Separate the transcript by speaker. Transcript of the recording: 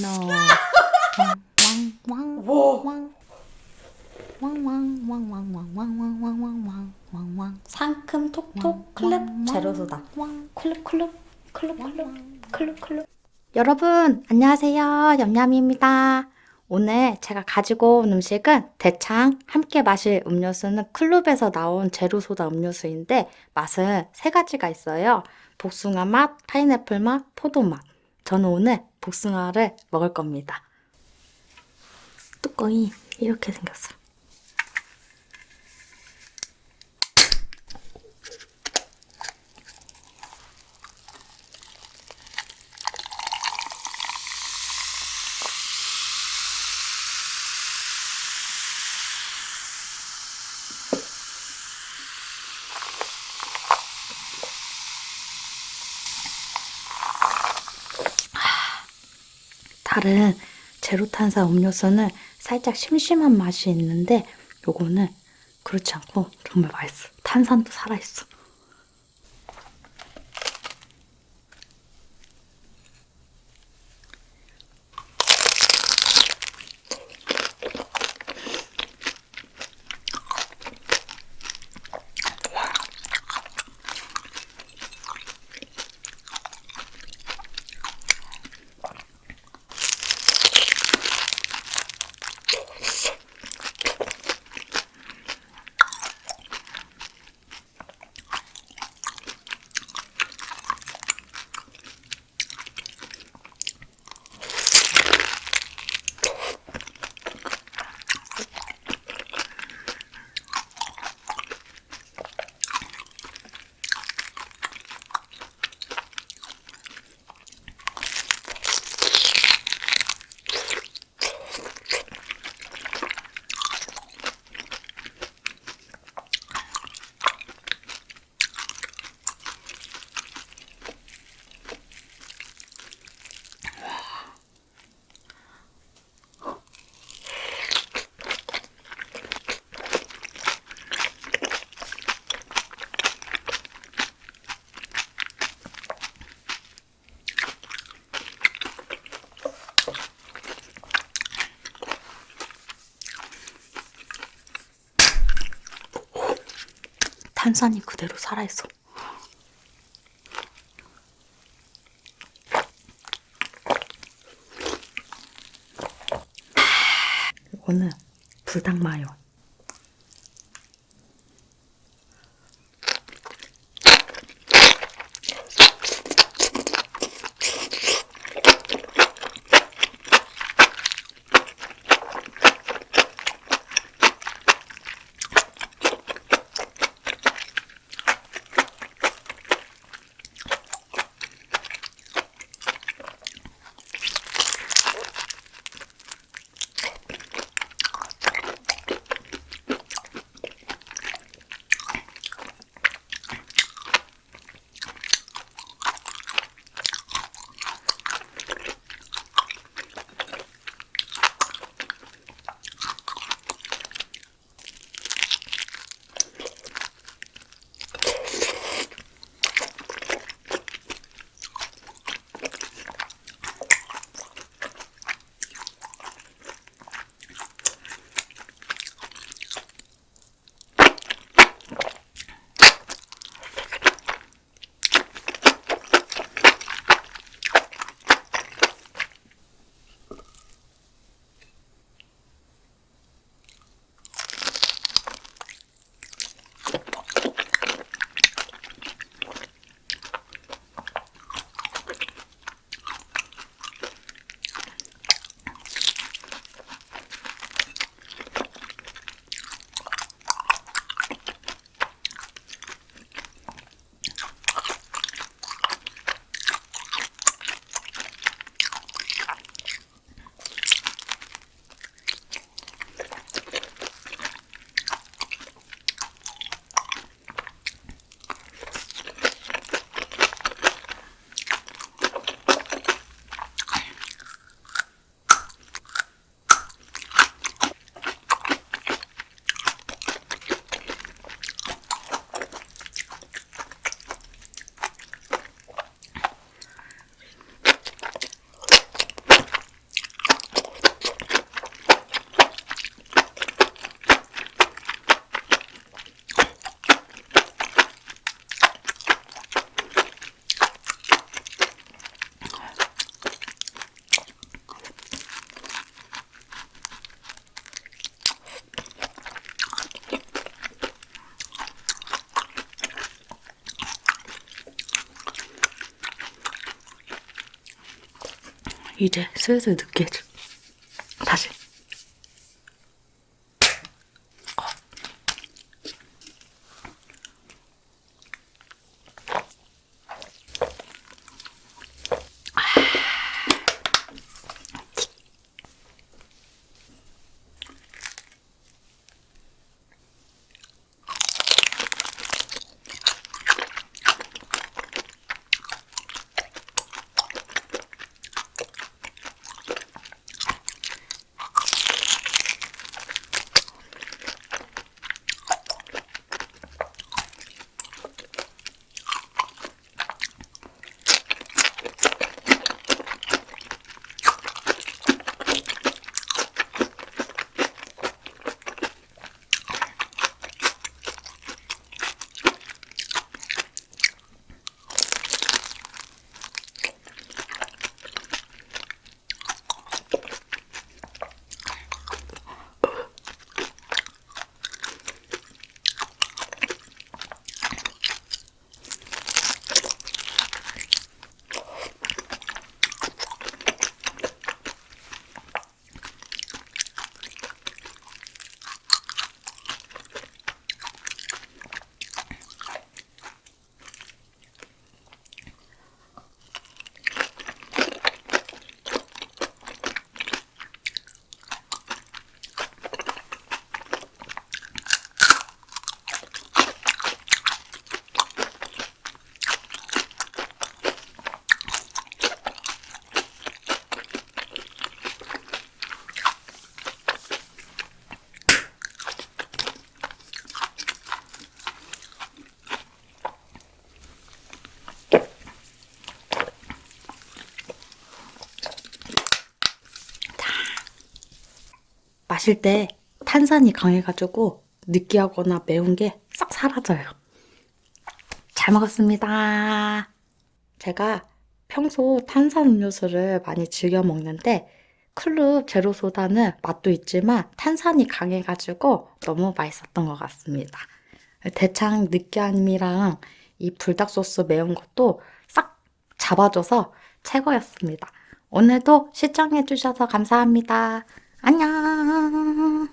Speaker 1: no. 왕왕왕
Speaker 2: 와.
Speaker 1: 왕. 왕 왕왕왕왕왕왕왕왕왕왕왕.
Speaker 2: 상큼 톡톡 클럽 제로소다. 클럽 클럽 클럽 클럽 클럽 클럽.
Speaker 1: 여러분, 안녕하세요. 얌얌입니다. 오늘 제가 가지고 온 음식은 대창 함께 마실 음료수는 클럽에서 나온 제로소다 음료수인데 맛은 세 가지가 있어요. 복숭아 맛, 파인애플 맛, 포도 맛. 저는 오늘 복숭아를 먹을 겁니다. 뚜껑이 이렇게 생겼어. 다른 제로탄산 음료수는 살짝 심심한 맛이 있는데 요거는 그렇지 않고 정말 맛있어. 탄산도 살아있어. 탄산이 그대로 살아있어. 이거는 불닭 마요. 이제 슬슬 느끼해져. 마실 때 탄산이 강해가지고 느끼하거나 매운 게 싹 사라져요. 잘 먹었습니다. 제가 평소 탄산 음료수를 많이 즐겨 먹는데 클럽 제로 소다는 맛도 있지만 탄산이 강해가지고 너무 맛있었던 것 같습니다. 대창 느끼함이랑 이 불닭 소스 매운 것도 싹 잡아줘서 최고였습니다. 오늘도 시청해주셔서 감사합니다. 안녕.